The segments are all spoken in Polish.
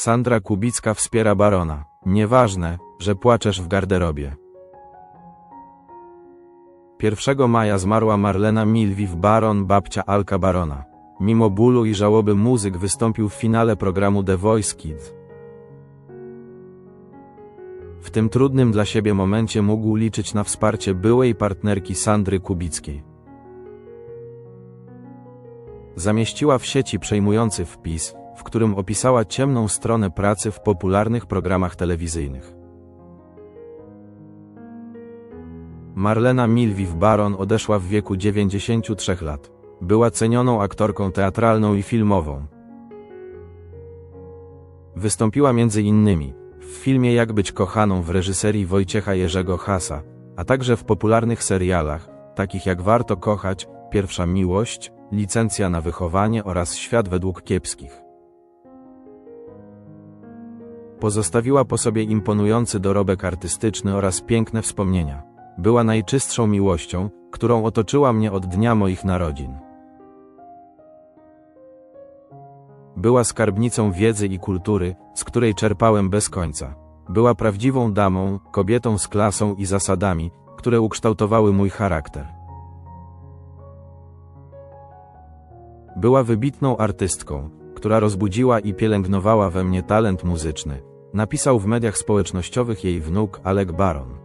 Sandra Kubicka wspiera barona. Nieważne, że płaczesz w garderobie. 1 maja zmarła Marlena Milwiw Baron, babcia Alka Barona. Mimo bólu i żałoby muzyk wystąpił w finale programu The Voice Kids. W tym trudnym dla siebie momencie mógł liczyć na wsparcie byłej partnerki Sandry Kubickiej. Zamieściła w sieci przejmujący wpis, w którym opisała ciemną stronę pracy w popularnych programach telewizyjnych. Marlena Milwiw Baron odeszła w wieku 93 lat. Była cenioną aktorką teatralną i filmową. Wystąpiła między innymi w filmie Jak być kochaną w reżyserii Wojciecha Jerzego Hasa, a także w popularnych serialach, takich jak Warto kochać, Pierwsza miłość, Licencja na wychowanie oraz Świat według kiepskich. Pozostawiła po sobie imponujący dorobek artystyczny oraz piękne wspomnienia. Była najczystszą miłością, którą otoczyła mnie od dnia moich narodzin. Była skarbnicą wiedzy i kultury, z której czerpałem bez końca. Była prawdziwą damą, kobietą z klasą i zasadami, które ukształtowały mój charakter. Była wybitną artystką, która rozbudziła i pielęgnowała we mnie talent muzyczny, napisał w mediach społecznościowych jej wnuk Alek Baron.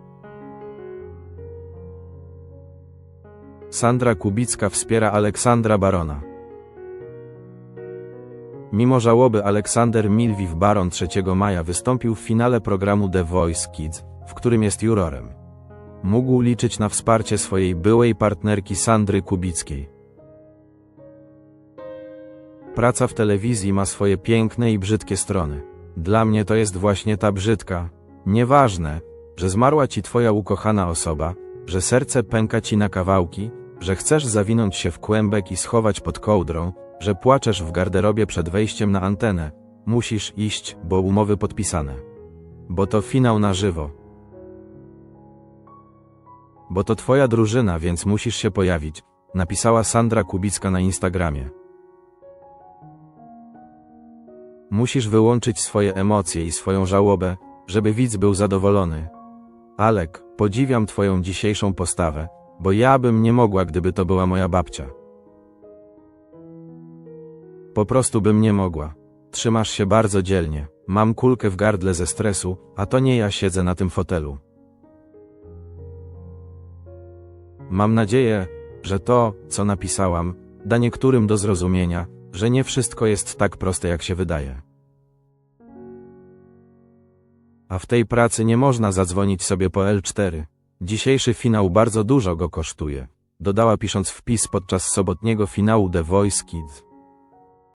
Sandra Kubicka wspiera Aleksandra Barona. Mimo żałoby Aleksander Milwiw Baron 3 maja wystąpił w finale programu The Voice Kids, w którym jest jurorem. Mógł liczyć na wsparcie swojej byłej partnerki Sandry Kubickiej. Praca w telewizji ma swoje piękne i brzydkie strony. Dla mnie to jest właśnie ta brzydka. Nieważne, że zmarła ci twoja ukochana osoba, że serce pęka ci na kawałki, że chcesz zawinąć się w kłębek i schować pod kołdrą, że płaczesz w garderobie przed wejściem na antenę. Musisz iść, bo umowy podpisane. Bo to finał na żywo. Bo to twoja drużyna, więc musisz się pojawić, napisała Sandra Kubicka na Instagramie. Musisz wyłączyć swoje emocje i swoją żałobę, żeby widz był zadowolony. Alek, podziwiam twoją dzisiejszą postawę, bo ja bym nie mogła, gdyby to była moja babcia. Po prostu bym nie mogła. Trzymasz się bardzo dzielnie. Mam kulkę w gardle ze stresu, a to nie ja siedzę na tym fotelu. Mam nadzieję, że to, co napisałam, da niektórym do zrozumienia, że nie wszystko jest tak proste, jak się wydaje. A w tej pracy nie można zadzwonić sobie po L4. Dzisiejszy finał bardzo dużo go kosztuje. Dodała pisząc wpis podczas sobotniego finału The Voice Kids.